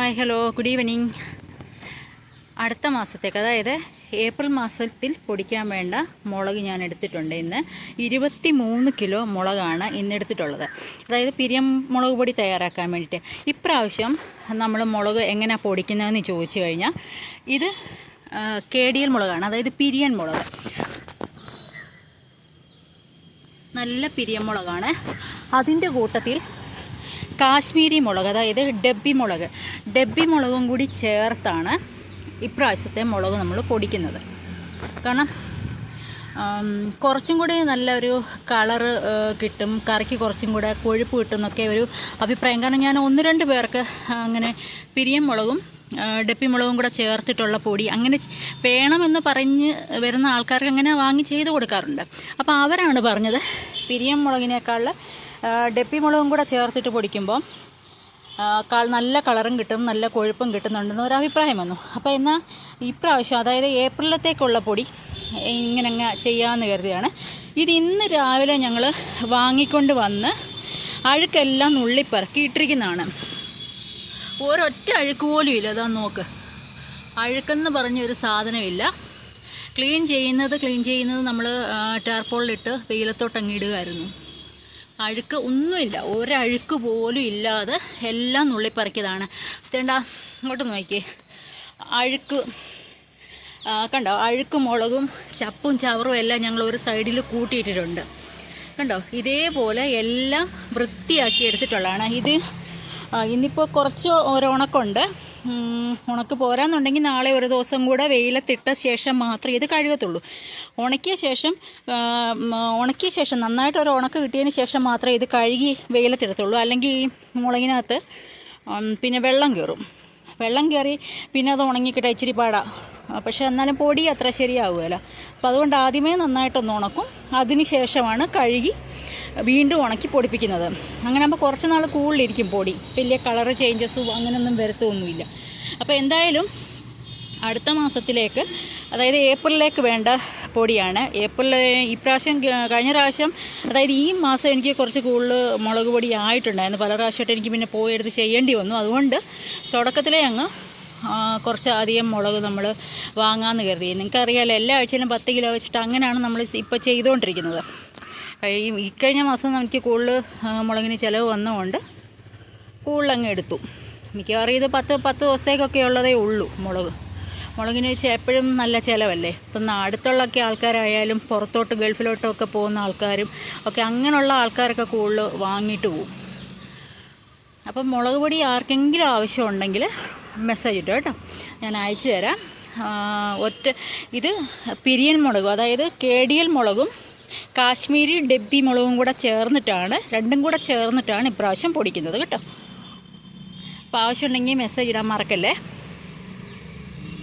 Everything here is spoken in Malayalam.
ഹായ് ഹലോ ഗുഡ് ഈവനിങ് അടുത്ത മാസത്തേക്ക് അതായത് ഏപ്രിൽ മാസത്തിൽ പൊടിക്കാൻ വേണ്ട മുളക് ഞാൻ എടുത്തിട്ടുണ്ട്. ഇന്ന് ഇരുപത്തി മൂന്ന് കിലോ മുളകാണ് ഇന്ന് എടുത്തിട്ടുള്ളത്. അതായത് പിരിയം മുളക് പൊടി തയ്യാറാക്കാൻ വേണ്ടിയിട്ട്. ഇപ്രാവശ്യം നമ്മൾ മുളക് എങ്ങനെയാണ് പൊടിക്കുന്നതെന്ന് ചോദിച്ചു കഴിഞ്ഞാൽ ഇത് കേടിയൽ മുളകാണ്. അതായത് പിരിയൻ മുളക്. നല്ല പിരിയൻ മുളകാണ്. അതിന്റെ കൂട്ടത്തിൽ കാശ്മീരി മുളക് അതായത് ഡബ്ബി മുളക്. ഡബ്ബി മുളകും കൂടി ചേർത്താണ് ഇപ്രാവശ്യത്തെ മുളക് നമ്മൾ പൊടിക്കുന്നത്. കാരണം കുറച്ചും കൂടി നല്ലൊരു കളറ് കിട്ടും. കറിക്ക് കുറച്ചും കൂടെ കൊഴുപ്പ് കിട്ടും എന്നൊക്കെ ഒരു അഭിപ്രായം. കാരണം ഞാൻ ഒന്ന് രണ്ട് പേർക്ക് അങ്ങനെ പിരിയം മുളകും ഡപ്പി മുളകും കൂടെ ചേർത്തിട്ടുള്ള പൊടി അങ്ങനെ വേണമെന്ന് പറഞ്ഞ് വരുന്ന ആൾക്കാർക്ക് അങ്ങനെ വാങ്ങി ചെയ്ത് കൊടുക്കാറുണ്ട്. അപ്പോൾ അവരാണ് പറഞ്ഞത് പിരിയം മുളകിനേക്കാൾ ഡെപ്പി മുളകും കൂടെ ചേർത്തിട്ട് പൊടിക്കുമ്പോൾ നല്ല കളറും കിട്ടും നല്ല കൊഴുപ്പും കിട്ടുന്നുണ്ടെന്ന് ഒരു അഭിപ്രായം വന്നു. അപ്പോൾ എന്നാൽ ഇപ്രാവശ്യം അതായത് ഏപ്രിലത്തേക്കുള്ള പൊടി ഇങ്ങനെ അങ്ങ് ചെയ്യാമെന്ന് കരുതിയാണ്. ഇത് ഇന്ന് രാവിലെ ഞങ്ങൾ വാങ്ങിക്കൊണ്ട് വന്ന് അഴുക്കെല്ലാം നുള്ളിപ്പറക്കി ഇട്ടിരിക്കുന്നതാണ്. ഒരൊറ്റ അഴുക്ക് പോലും ഇല്ല അതാ നോക്ക്. അഴുക്കെന്ന് പറഞ്ഞൊരു സാധനമില്ല. ക്ലീൻ ചെയ്യുന്നത് ക്ലീൻ ചെയ്യുന്നത് നമ്മൾ ടാർപോളിലിട്ട് വെയിലത്തോട്ട് അങ്ങിടുകയായിരുന്നു അഴുക്ക് ഒന്നുമില്ല. ഒരഴുക്ക് പോലും ഇല്ലാതെ എല്ലാം നുള്ളിപ്പറിക്കതാണ് തേണ്ട അങ്ങോട്ട് നോക്കിയേ. അഴുക്ക് കണ്ടോ? അഴുക്ക് മുളകും ചപ്പും ചവറും എല്ലാം ഞങ്ങൾ ഒരു സൈഡിൽ കൂട്ടിയിട്ടിട്ടുണ്ട്. കണ്ടോ? ഇതേപോലെ എല്ലാം വൃത്തിയാക്കി എടുത്തിട്ടുള്ളതാണ്. ഇത് ഇന്നിപ്പോൾ കുറച്ച് ഒരു ഉണക്കുണ്ട് ഉം, ഉണക്ക് പോരാന്നുണ്ടെങ്കിൽ നാളെ ഒരു ദിവസം കൂടെ വെയിലത്തിട്ട ശേഷം മാത്രമേ ഇത് കഴുകത്തുള്ളൂ. ഉണക്കിയ ശേഷം ഉണക്കിയ ശേഷം നന്നായിട്ട് ഒരു ഉണക്ക് കിട്ടിയതിന് ശേഷം മാത്രമേ ഇത് കഴുകി വെയിലത്തിടത്തുള്ളൂ. അല്ലെങ്കിൽ ഈ മുളകിനകത്ത് പിന്നെ വെള്ളം കയറും. വെള്ളം കയറി പിന്നെ അത് ഉണങ്ങിക്കിട്ടാൽ ഇച്ചിരി പാടാ. പക്ഷെ എന്നാലും പൊടി അത്ര ശരിയാവുമല്ലോ അപ്പോൾ അതുകൊണ്ട് ആദ്യമേ നന്നായിട്ടൊന്ന് ഉണക്കും. അതിന് ശേഷമാണ് കഴുകി വീണ്ടും ഉണക്കി പൊടിപ്പിക്കുന്നത്. അങ്ങനെ ആകുമ്പോൾ കുറച്ച് നാൾ കൂടുതലിരിക്കും പൊടി. വലിയ കളറ് ചേഞ്ചസും അങ്ങനെയൊന്നും വരുത്തൊന്നുമില്ല. അപ്പോൾ എന്തായാലും അടുത്ത മാസത്തിലേക്ക് അതായത് ഏപ്രിലിലേക്ക് വേണ്ട പൊടിയാണ്. ഏപ്രിൽ ഇപ്രാവശ്യം കഴിഞ്ഞ പ്രാവശ്യം അതായത് ഈ മാസം എനിക്ക് കുറച്ച് കൂടുതൽ മുളക് പൊടി ആയിട്ടുണ്ടായിരുന്നു. പല പ്രാവശ്യമായിട്ട് എനിക്ക് പിന്നെ പോയി എടുത്ത് ചെയ്യേണ്ടി വന്നു. അതുകൊണ്ട് തുടക്കത്തിലേ അങ്ങ് കുറച്ച് അധികം മുളക് നമ്മൾ വാങ്ങാമെന്ന് കരുതി. നിങ്ങൾക്കറിയാലോ എല്ലാ ആഴ്ചയിലും പത്ത് കിലോ വെച്ചിട്ട് അങ്ങനെയാണ് നമ്മൾ ഇപ്പോൾ ചെയ്തുകൊണ്ടിരിക്കുന്നത് ഈ ഇക്കഴിഞ്ഞ മാസം എനിക്ക് കൂടുതൽ മുളകിന് ചിലവ് വന്നതുകൊണ്ട് കൂടുതൽ അങ്ങ് എടുത്തു. മിക്കവാറും ഇത് പത്ത് പത്ത് ദിവസത്തേക്കൊക്കെ ഉള്ളതേ ഉള്ളൂ മുളക്. മുളകിന് വെച്ച് എപ്പോഴും നല്ല ചിലവല്ലേ? ഇപ്പം അടുത്തുള്ളൊക്കെ ആൾക്കാരായാലും പുറത്തോട്ട് ഗൾഫിലോട്ടൊക്കെ പോകുന്ന ആൾക്കാരും ഒക്കെ അങ്ങനെയുള്ള ആൾക്കാരൊക്കെ കൂടുതൽ വാങ്ങിയിട്ട് പോകും അപ്പം മുളക് പൊടി ആർക്കെങ്കിലും ആവശ്യമുണ്ടെങ്കിൽ മെസ്സേജ് ഇട്ടോ കേട്ടോ. ഞാൻ അയച്ചു തരാം. ഒറ്റ ഇത് പിരിയൻ മുളകും അതായത് കേടിയൽ മുളകും കാശ്മീരി ഡെബി മുളകും കൂടെ ചേർന്നിട്ടാണ് രണ്ടും കൂടെ ചേർന്നിട്ടാണ് ഇപ്രാവശ്യം പൊടിക്കുന്നത് കേട്ടോ. അപ്പോൾ ആവശ്യമുണ്ടെങ്കിൽ മെസ്സേജ് ഇടാൻ മറക്കല്ലേ?